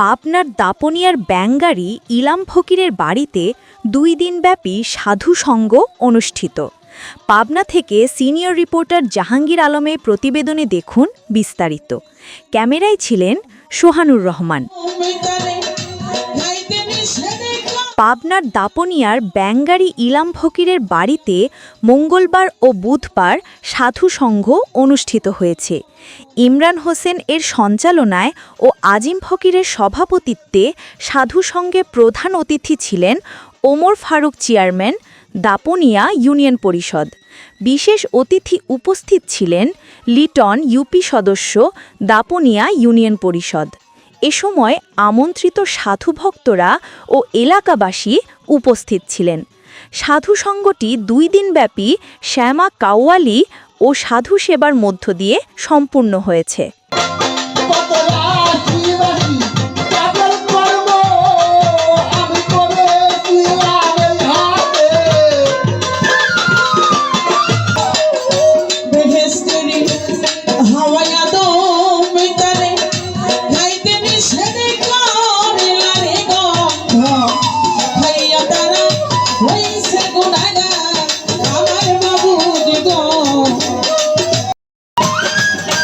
পাবনার দাপনিয়ার ব্যাঙ্গারি ইলাম ফকিরের বাড়িতে দুই দিনব্যাপী সাধু সঙ্গ অনুষ্ঠিত। পাবনা থেকে সিনিয়র রিপোর্টার জাহাঙ্গীর আলমে প্রতিবেদনে দেখুন বিস্তারিত। ক্যামেরায় ছিলেন সোহানুর রহমান। পাবনার দাপনিয়ার ব্যাঙ্গারি ইলাম ফকিরের বাড়িতে মঙ্গলবার ও বুধবার সাধু সংঘ অনুষ্ঠিত হয়েছে। ইমরান হোসেন এর সঞ্চালনায় ও আজিম ফকিরের সভাপতিত্বে সাধু সংঘে প্রধান অতিথি ছিলেন ওমর ফারুক চেয়ারম্যান, দাপনিয়া ইউনিয়ন পরিষদ। বিশেষ অতিথি উপস্থিত ছিলেন লিটন ইউপি সদস্য, দাপনিয়া ইউনিয়ন পরিষদ। এ সময় আমন্ত্রিত সাধু ভক্তরা ও এলাকাবাসী উপস্থিত ছিলেন। সাধু সঙ্গটি দুই দিনব্যাপী শ্যামা কাওয়ালি ও সাধু সেবার মধ্য দিয়ে সম্পূর্ণ হয়েছে।